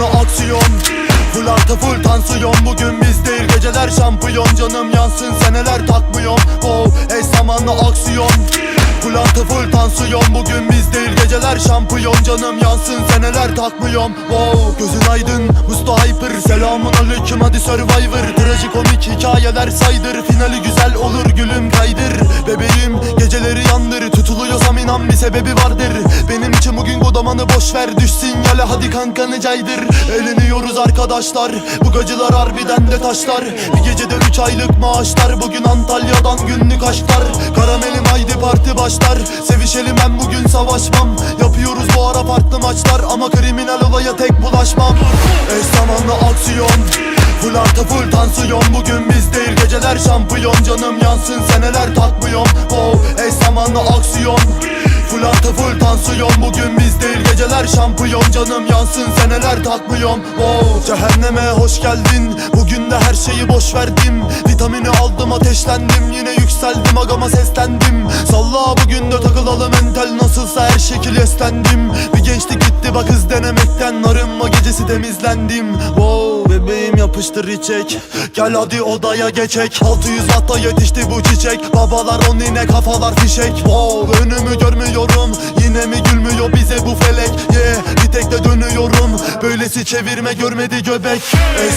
aksiyon. Full artı full tansiyon. Bugün biz değil geceler şampiyon. Canım yansın seneler takmıyorum Wow tansiyon Bugün biz değil geceler şampiyon. Canım yansın. Seneler takmıyorum. Wow gözün aydın. Musta Hyper Selamun aleyküm. Hadi Survivor. Trajikomik hikayeler saydır. Finali güzel olur gülüm kaydır. Bebeğim geceleri yandır. Tutuluyorsam inan bir sebebi vardır. Benim için bugün godamanı boş ver. Düş sinyale hadi kankanı caydır. Eğleniyoruz arkadaşlar. Bu gacılar harbiden de taşlar. Bir gecede 3 aylık maaşlar. Bugün Antalya'dan günlük aşklar parti başlar Sevişelim ben bugün savaşmam. Yapıyoruz bu ara farklı maçlar Ama kriminal olaya tek bulaşmam. Eş zamanlı aksiyon Full artı full tansiyon. Bugün biz değil geceler şampiyon. Canım yansın seneler takmıyorum Full tansiyon. Bugün biz değil geceler şampiyon. Canım yansın seneler takmıyorum Wow cehenneme hoş geldin. Bugün de her şeyi boş verdim. Vitamini aldım ateşlendim. Yine yükseldim agama seslendim. Salla bugün de takılalım entel. Nasılsa her şekil eslendim. Bir gençlik gitti bak hız denemekten. Arınma gecesi temizlendim. Wow yapıştır içek. Gel hadi odaya geçek. 600 watta yetişti bu çiçek. Babalar on yine kafalar fişek. Wow önümü görmüyorum. Yine mi gülmüyor bize bu felek? Yeah bir tek de dönüyorum. Böylesi çevirme görmedi göbek. Ey